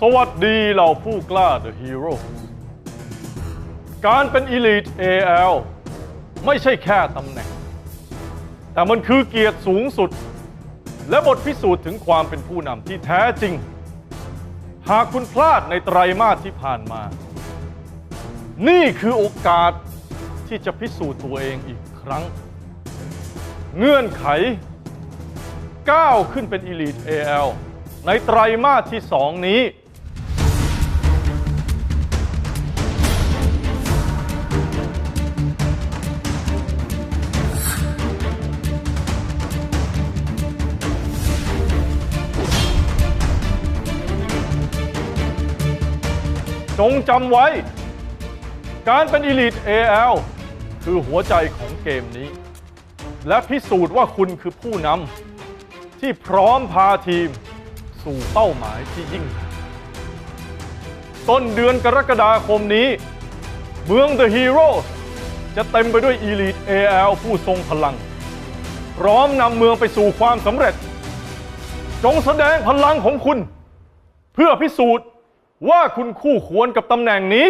สวัสดีเหล่าผู้กล้า The Hero การเป็น Elite AL ไม่ใช่แค่ตำแหน่ง แต่มันคือเกียรติสูงสุด และบทพิสูจน์ถึงความเป็นผู้นำที่แท้จริง หากคุณพลาดในไตรมาสที่ผ่านมา นี่คือโอกาสที่จะพิสูจน์ตัวเองอีกครั้ง เงื่อนไข ก้าวขึ้นเป็น Elite AL ในไตรมาสที่ 2 นี้ จงจำไว้ การเป็น Elite AL คือหัวใจของเกมนี้ และพิสูจน์ว่าคุณคือผู้นำที่พร้อมพาทีม สู่เป้าหมายที่ยิ่งใหญ่ต้นเดือนกรกฎาคมนี้ เมือง The Hero จะเต็มไปด้วย Elite AL ผู้ทรงพลัง พร้อมนำเมืองไปสู่ความสำเร็จ จงแสดงพลังของคุณ เพื่อพิสูจน์ ว่าคุณคู่ควรกับตำแหน่งนี้